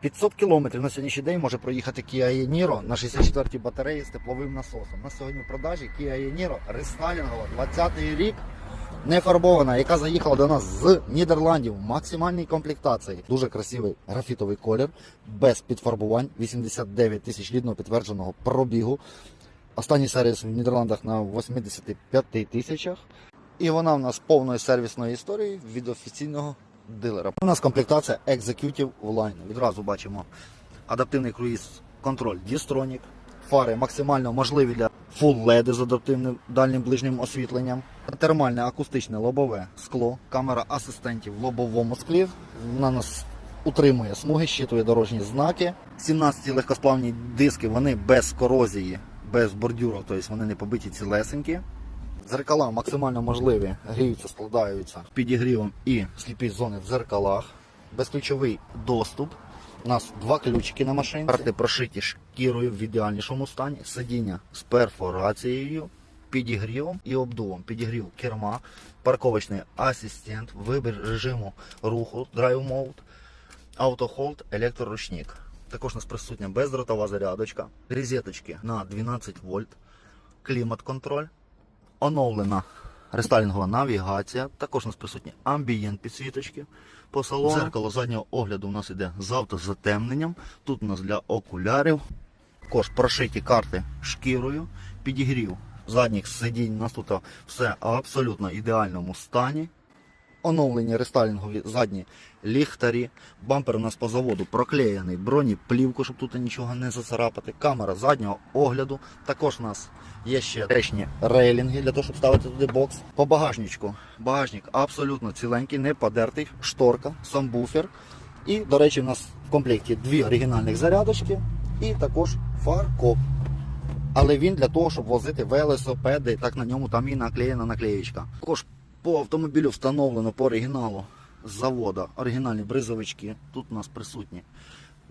500 кілометрів на сьогоднішній день може проїхати Kia e-Niro на 64-й батареї з тепловим насосом. На сьогодні в продажі Kia e-Niro рестайлінгова 20-й рік. Не фарбована, яка заїхала до нас з Нідерландів в максимальній комплектації. Дуже красивий графітовий колір, без підфарбувань, 89 тисяч рідного підтвердженого пробігу. Останній сервіс в Нідерландах на 85 тисячах. І вона в нас повною сервісною історією від офіційного дилера. У нас комплектація Executive Line. Відразу бачимо адаптивний круїз контроль Distronic, фари максимально можливі для Full LED з адаптивним дальнім ближнім освітленням, термальне акустичне лобове скло, камера асистентів в лобовому склі. Вона нас утримує смуги, щитує дорожні знаки. 17 легкосплавні диски, вони без корозії, без бордюру, тобто вони не побиті цілесенькі. Зеркала максимально можливі, гріються, складаються підігрівом і сліпі зони в зеркалах. Безключовий доступ. У нас два ключики на машинці. Карти прошиті шкірою в ідеальнішому стані. Сидіння з перфорацією, підігрівом і обдувом. Підігрів керма, парковочний асистент, вибір режиму руху, Drive Mode, автохолд, електроручник. Також у нас присутня бездротова зарядочка, розеточки на 12 вольт, клімат-контроль, оновлена рестайлінгова навігація. Також у нас присутні амбієнт підсвіточки по салону. Зеркало заднього огляду у нас іде з автозатемненням. Тут у нас для окулярів. Також прошиті карти шкірою, підігрів задніх сидінь. У нас тут все абсолютно ідеальному стані. Оновлені рестайлінгові задні ліхтарі. Бампер у нас по заводу проклеєний бронеплівку, щоб тут нічого не зацарапати. Камера заднього огляду. Також у нас є ще речні рейлінги для того, щоб ставити туди бокс. По багажничку. Багажник абсолютно ціленький, не подертий, шторка, самбуфер. І, до речі, у нас в комплекті дві оригінальних зарядочки і також фаркоп. Але він для того, щоб возити велосипеди, так на ньому там і наклеєна наклеєчка. Також по автомобілю встановлено по оригіналу з завода оригінальні бризовички. Тут у нас присутні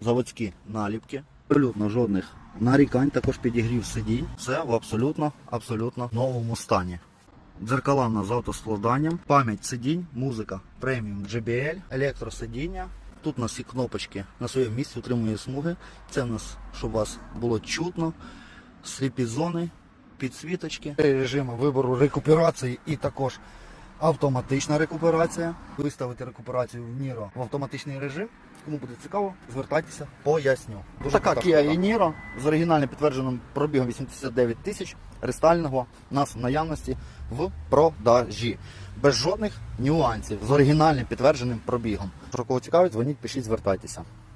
заводські наліпки. Абсолютно жодних нарікань, також підігрів сидінь. Все в абсолютно, абсолютно новому стані. Дзеркала в з автоскладанням, пам'ять сидінь, музика преміум JBL, електросидіння. Тут у нас всі кнопочки на своєму місці утримує смуги. Це у нас, щоб вас було чутно. Сліпі зони, підсвіточки, режими вибору рекуперації і також автоматична рекуперація. Виставити рекуперацію в Niro в автоматичний режим. Кому буде цікаво, звертайтеся, поясню. Дуже така Kia e-Niro з оригінально підтвердженим пробігом 89 тисяч рестайльного у нас в наявності в продажі. Без жодних нюансів з оригінальним підтвердженим пробігом. Про кого цікавить, дзвоніть, пишіть, звертайтеся.